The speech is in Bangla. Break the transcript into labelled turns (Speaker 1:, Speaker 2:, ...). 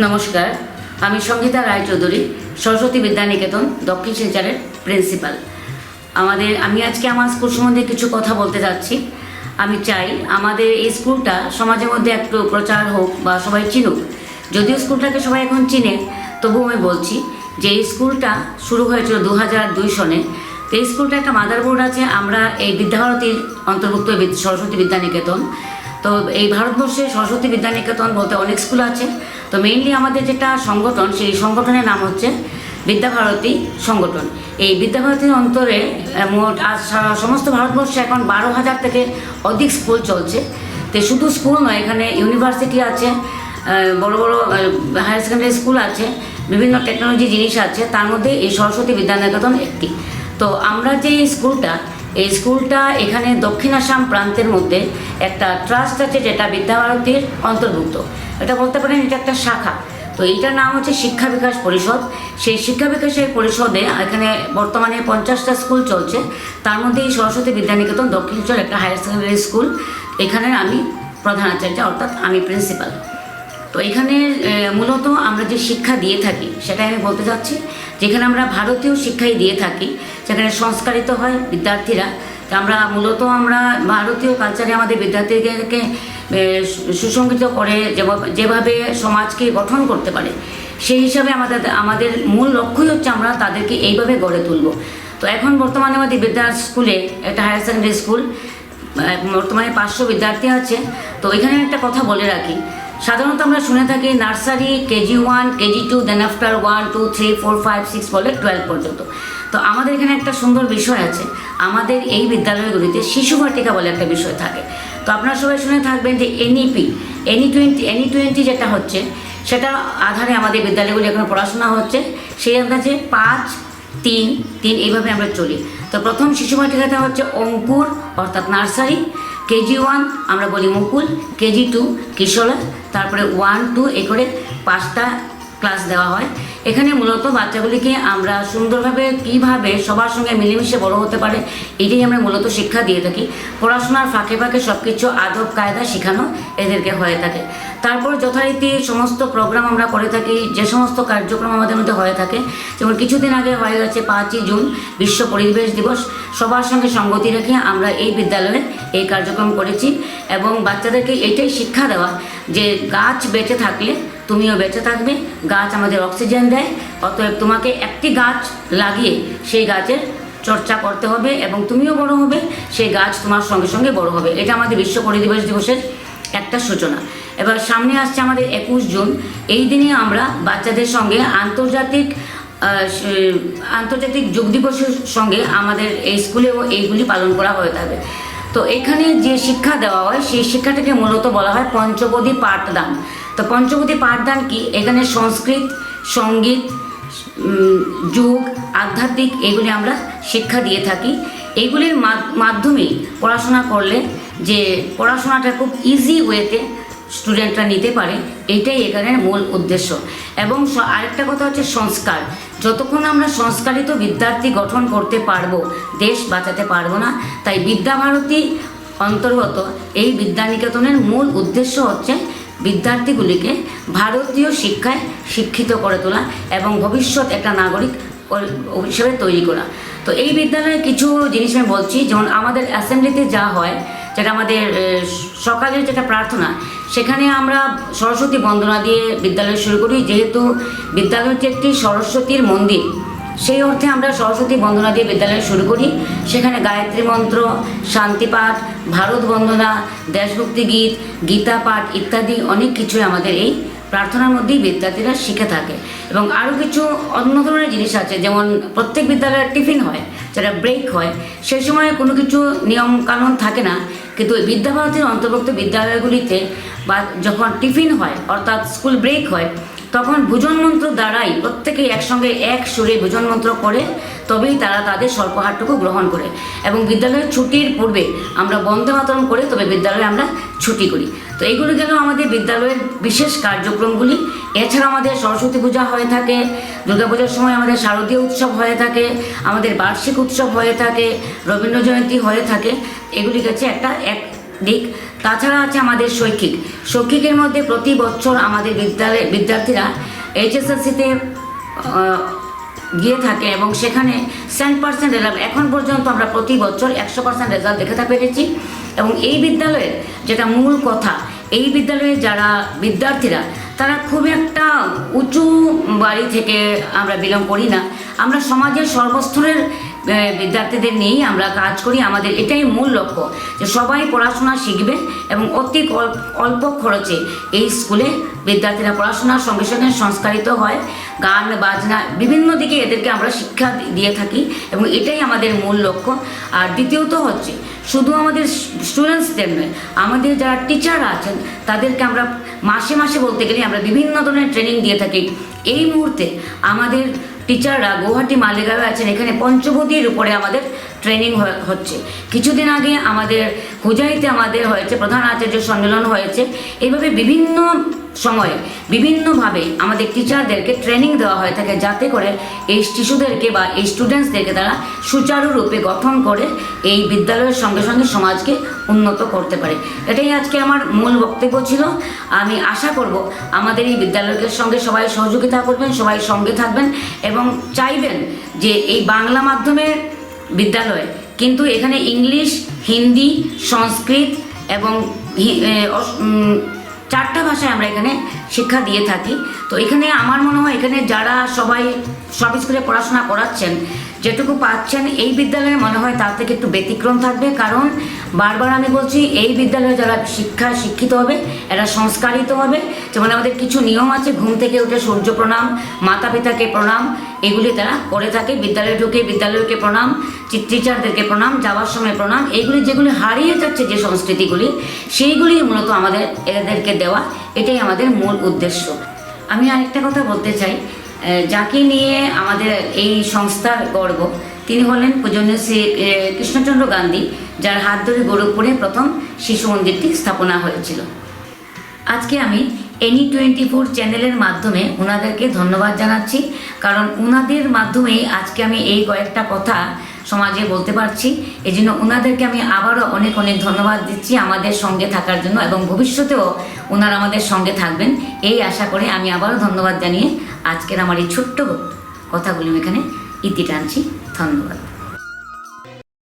Speaker 1: নমস্কার, আমি সঙ্গীতা রায়চৌধুরী, সরস্বতী বিদ্যানিকেতন, দক্ষিণ শিলচরের প্রিন্সিপাল। আমাদের, আমি আজকে আমার স্কুল সম্বন্ধে কিছু কথা বলতে যাচ্ছি। আমি চাই আমাদের এই স্কুলটা সমাজের মধ্যে একটু প্রচার হোক বা সবাই চিনুক। যদিও স্কুলটাকে সবাই এখন চিনে, তবুও আমি বলছি যে এই স্কুলটা শুরু হয়েছিল দু হাজার দুই সনে। তো এই স্কুলটা একটা মাদারবোর্ড আছে। আমরা এই বিদ্যাভারতীর অন্তর্ভুক্ত সরস্বতী বিদ্যানিকেতন। তো এই ভারতবর্ষে সরস্বতী বিদ্যানিকেতন বলতে অনেক স্কুল আছে। তো মেইনলি আমাদের যেটা সংগঠন, সেই সংগঠনের নাম হচ্ছে বিদ্যাভারতী সংগঠন। এই বিদ্যাভারতীর অন্তরে মোট আজ সমস্ত ভারতবর্ষে এখন বারো হাজার থেকে অধিক স্কুল চলছে। তো শুধু স্কুল নয়, এখানে ইউনিভার্সিটি আছে বড় বড় হায়ার সেকেন্ডারি স্কুল আছে, বিভিন্ন টেকনোলজি জিনিস আছে, তার মধ্যে এই সরস্বতী বিদ্যানিকেতন একটি। তো আমরা যে স্কুলটা এই স্কুলটা এখানে দক্ষিণ আসাম প্রান্তের মধ্যে একটা ট্রাস্ট আছে যেটা বিদ্যাভারতীর অন্তর্ভুক্ত। এটা বলতে পারেন এটা একটা শাখা। তো এইটার নাম হচ্ছে শিক্ষা বিকাশ পরিষদ। সেই শিক্ষা বিকাশের পরিষদে এখানে বর্তমানে পঞ্চাশটা স্কুল চলছে। তার মধ্যে এই সরস্বতী বিদ্যানিকেতন দক্ষিণেশ্বর একটা হায়ার সেকেন্ডারি স্কুল। এখানে আমি প্রধান আচার্য, অর্থাৎ আমি প্রিন্সিপাল। তো এখানে মূলত আমরা যে শিক্ষা দিয়ে থাকি, সেটাই আমি বলতে চাচ্ছি। যেখানে আমরা ভারতীয় শিক্ষাই দিয়ে থাকি সেখানে সংস্কারিত হয় বিদ্যার্থীরা। আমরা মূলত আমরা ভারতীয় কালচারে আমাদের বিদ্যার্থীদেরকে সুসংগঠিত করে যেভাবে- সমাজকে গঠন করতে পারে, সেই হিসাবে আমাদের আমাদের মূল লক্ষ্যই হচ্ছে আমরা তাদেরকে এইভাবে গড়ে তুলব। তো এখন বর্তমানে আমাদের বিদ্যা স্কুলে একটা হায়ার সেকেন্ডারি স্কুল বর্তমানে পাঁচশো বিদ্যার্থী আছে। তো এখানে একটা কথা বলে রাখি সাধারণত আমরা শুনে থাকি nursery, KG one, KG two then after one two three four five six বলে টুয়েলভ পর্যন্ত। তো আমাদের এখানে একটা সুন্দর বিষয় আছে। আমাদের এই বিদ্যালয়গুলিতে শিশু বাটিকা বলে একটা বিষয় থাকে। তো আপনারা সবাই শুনে থাকবেন যে NEP any twenty any twenty যেটা হচ্ছে, সেটা আধারে আমাদের বিদ্যালয়গুলি এখন পড়াশোনা হচ্ছে। সেই আন্দাজে পাঁচ, তিন তিন এইভাবে আমরা চলি। তো প্রথম শিশু বাটিকাটা হচ্ছে অঙ্কুর, অর্থাৎ নার্সারি। কেজি ওয়ান, আমরা বলি মুকুল, কেজি টু কিশোরা তারপরে ওয়ান, টু, এ করে পাঁচটা ক্লাস দেওয়া হয়। এখানে মূলত বাচ্চাগুলিকে আমরা সুন্দরভাবে কীভাবে সবার সঙ্গে মিলেমিশে বড় হতে পারে, এটাই আমরা মূলত শিক্ষা দিয়ে থাকি। পড়াশোনার ফাঁকে ফাঁকে সব কিছু আদব কায়দা শেখানো এদেরকে হয়ে থাকে। তারপর যথারীতি সমস্ত প্রোগ্রাম আমরা করে থাকি, যে সমস্ত কার্যক্রম আমাদের মধ্যে হয়ে থাকে। যেমন কিছুদিন আগে হয়ে গেছে পাঁচই জুন, বিশ্ব পরিবেশ দিবস। সবার সঙ্গে সঙ্গতি রেখে আমরা এই বিদ্যালয়ে এই কার্যক্রম করেছি এবং বাচ্চাদেরকে এটাই শিক্ষা দেওয়া যে গাছ বেঁচে থাকলে তুমিও বেঁচে থাকবে, গাছ আমাদের অক্সিজেন দেয়। অতএব তোমাকে একটি গাছ লাগিয়ে সেই গাছের চর্চা করতে হবে এবং তুমিও বড় হবে, সেই গাছ তোমার সঙ্গে সঙ্গে বড় হবে। এটা আমাদের বিশ্ব পরিবেশ দিবসের একটা সূচনা। এবার সামনে আসছে আমাদের একুশ জুন। এই দিনে আমরা বাচ্চাদের সঙ্গে আন্তর্জাতিক আন্তর্জাতিক যোগ দিবসের সঙ্গে আমাদের এই স্কুলেও এইগুলি পালন করা হয়ে থাকে। তো এখানে যে শিক্ষা দেওয়া হয়, সেই শিক্ষাটাকে মূলত বলা হয় পঞ্চবদী পাঠদান। তো পঞ্চবদী পাঠদান কি? এখানে সংস্কৃত, সংগীত যুগ, আধ্যাত্মিক এগুলি আমরা শিক্ষা দিয়ে থাকি। এইগুলির মাধ- মাধ্যমেই পড়াশোনা করলে যে পড়াশোনাটা খুব ইজি ওয়েতে স্টুডেন্টরা নিতে পারে এইটাই এখানের মূল উদ্দেশ্য। এবং আরেকটা কথা হচ্ছে সংস্কার। যতক্ষণ আমরা সংস্কারিত বিদ্যার্থী গঠন করতে পারব, দেশ বাঁচাতে পারব না, তাই বিদ্যাভারতী অন্তর্গত। এই বিদ্যানিকেতনের মূল উদ্দেশ্য হচ্ছে বিদ্যার্থীগুলিকে ভারতীয় শিক্ষায় শিক্ষিত করে তোলা এবং ভবিষ্যৎ একটা নাগরিক হিসেবে তৈরি করা। তো এই বিদ্যালয়ে কিছু জিনিস আমি বলছি, যেমন আমাদের অ্যাসেম্বলিতে যা হয়, যেটা আমাদের সকালের যেটা প্রার্থনা সেখানে আমরা সরস্বতী বন্দনা দিয়ে বিদ্যালয় শুরু করি, যেহেতু বিদ্যালয়টি একটি সরস্বতীর মন্দির, সেই অর্থে আমরা সরস্বতী বন্দনা দিয়ে বিদ্যালয় শুরু করি। সেখানে গায়ত্রী মন্ত্র শান্তিপাঠ ভারত বন্দনা, দেশভক্তি গীত, গীতা পাঠ ইত্যাদি অনেক কিছুই আমাদের এই প্রার্থনার মধ্যেই বিদ্যার্থীরা শিখে থাকে। এবং আরও কিছু অন্য ধরনের জিনিস আছে, যেমন প্রত্যেক বিদ্যালয়ের টিফিন হয় যেটা ব্রেক হয় সেই সময় কোনো কিছু নিয়ম কানুন থাকে না। কিন্তু বিদ্যা বিদ্যাভারতীর অন্তর্ভুক্ত বিদ্যালয়গুলিতে বা যখন টিফিন হয়, অর্থাৎ স্কুল ব্রেক হয়, তখন ভোজন মন্ত্র দ্বারাই প্রত্যেকেই একসঙ্গে এক সুরে ভোজন মন্ত্র করে তবেই তারা তাদের স্বল্পহারটুকু গ্রহণ করে এবং বিদ্যালয়ের ছুটির পূর্বে আমরা বন্দে মাতরম করে তবে বিদ্যালয়ে আমরা ছুটি করি। তো এইগুলো গেল আমাদের বিদ্যালয়ের বিশেষ কার্যক্রমগুলি। এছাড়া আমাদের সরস্বতী পূজা হয়ে থাকে দুর্গাপূজার সময় আমাদের শারদীয় উৎসব হয়ে থাকে, আমাদের বার্ষিক উৎসব হয়ে থাকে, রবীন্দ্র জয়ন্তী হয়ে থাকে, এগুলি গেছে একটা এক দিক। তাছাড়া আছে আমাদের শৈক্ষিক। শৈক্ষিকের মধ্যে প্রতি বছর আমাদের বিদ্যালয়ে বিদ্যার্থীরা এইচএসএসসিতে গিয়ে থাকে এবং সেখানে সেন্ট পার্সেন্ট রেজাল্ট এখন পর্যন্ত আমরা প্রতি বছর একশো পার্সেন্ট রেজাল্ট দেখাতে পেরেছি। এবং এই বিদ্যালয়ের যেটা মূল কথা, এই বিদ্যালয়ে যারা বিদ্যার্থীরা তারা খুব একটা উঁচু বাড়ি থেকে আমরা বিলং করি না। আমরা সমাজের সর্বস্তরের বিদ্যার্থীদের নিয়েই আমরা কাজ করি। আমাদের এটাই মূল লক্ষ্য, যে সবাই পড়াশোনা শিখবে এবং অতি অল্প- খরচে এই স্কুলে বিদ্যার্থীরা পড়াশোনার সঙ্গে সঙ্গে সংস্কারিত হয়। গান, বাজনা, বিভিন্ন দিকে এদেরকে আমরা শিক্ষা দিয়ে থাকি এবং এটাই আমাদের মূল লক্ষ্য। আর দ্বিতীয়ত হচ্ছে শুধু আমাদের স্টুডেন্টসদের নয়, আমাদের যারা টিচাররা আছেন, তাদেরকে আমরা মাসে মাসে বলতে গেলে আমরা বিভিন্ন ধরনের ট্রেনিং দিয়ে থাকি। এই মুহূর্তে আমাদের টিচাররা গুয়াহাটি মালিগাঁওয়ে আছেন, এখানে পঞ্চবটির উপরে আমাদের ট্রেনিং হচ্ছে। কিছুদিন আগে আমাদের হুজাইতে আমাদের হয়েছে, প্রধান আচার্য সম্মেলন হয়েছে। এইভাবে বিভিন্ন সময়ে। বিভিন্নভাবে আমাদের টিচারদেরকে ট্রেনিং দেওয়া হয়ে থাকে যাতে করে এই শিশুদেরকে বা এই স্টুডেন্টসদেরকে তারা সুচারুরূপে গঠন করে এই বিদ্যালয়ের সঙ্গে সঙ্গে সমাজকে উন্নত করতে পারে। এটাই আজকে আমার মূল বক্তব্য ছিল। আমি আশা করব আমাদের এই বিদ্যালয়ের সঙ্গে সবাই সহযোগিতা করবেন, সবাই সঙ্গে থাকবেন এবং চাইবেন যে এই বাংলা মাধ্যমের বিদ্যালয় কিন্তু এখানে ইংলিশ, হিন্দি, সংস্কৃত এবং চারটা ভাষায় আমরা এখানে শিক্ষা দিয়ে থাকি। তো এখানে আমার মনে হয় এখানে যারা সবাই সব স্কুলে পড়াশোনা করাচ্ছেন যেটুকু পাচ্ছেন, এই বিদ্যালয়ে মনে হয় তার থেকে একটু ব্যতিক্রম থাকবে। কারণ বারবার আমি বলছি, এই বিদ্যালয়ে যারা শিক্ষা শিক্ষিত হবে, এরা সংস্কারিত হবে। যেমন আমাদের কিছু নিয়ম আছে, ঘুম থেকে উঠে সূর্য প্রণাম মাতা পিতাকে প্রণাম, এগুলি তারা করে থাকে। বিদ্যালয়ে ঢুকে বিদ্যালয়কে প্রণাম টিচারদেরকে প্রণাম, যাওয়ার সময় প্রণাম এইগুলি যেগুলি হারিয়ে যাচ্ছে যে সংস্কৃতিগুলি, সেইগুলি মূলত আমাদের এদেরকে দেওয়া, এটাই আমাদের মূল উদ্দেশ্য। আমি আরেকটা কথা বলতে চাই যাকে নিয়ে আমাদের এই সংস্থার গর্ব, তিনি হলেন পূজনীয় শ্রী কৃষ্ণচন্দ্র গান্ধী, যার হাত ধরে গোরখপুরে প্রথম শিশু মন্দিরটি স্থাপনা হয়েছিল। আজকে আমি এনি টোয়েন্টি ফোর চ্যানেলের মাধ্যমে ওনাদেরকে ধন্যবাদ জানাচ্ছি, কারণ ওনাদের মাধ্যমেই আজকে আমি এই কয়েকটা কথা সমাজে বলতে পারছি এই জন্য ওনাদেরকে আমি আবারও অনেক অনেক ধন্যবাদ দিচ্ছি আমাদের সঙ্গে থাকার জন্য এবং ভবিষ্যতেও ওনারা আমাদের সঙ্গে থাকবেন। এই আশা করে আমি আবারও ধন্যবাদ জানিয়ে আজকের আমার এই ছোট্ট কথাগুলি এখানে ইতি টানছি। ধন্যবাদ।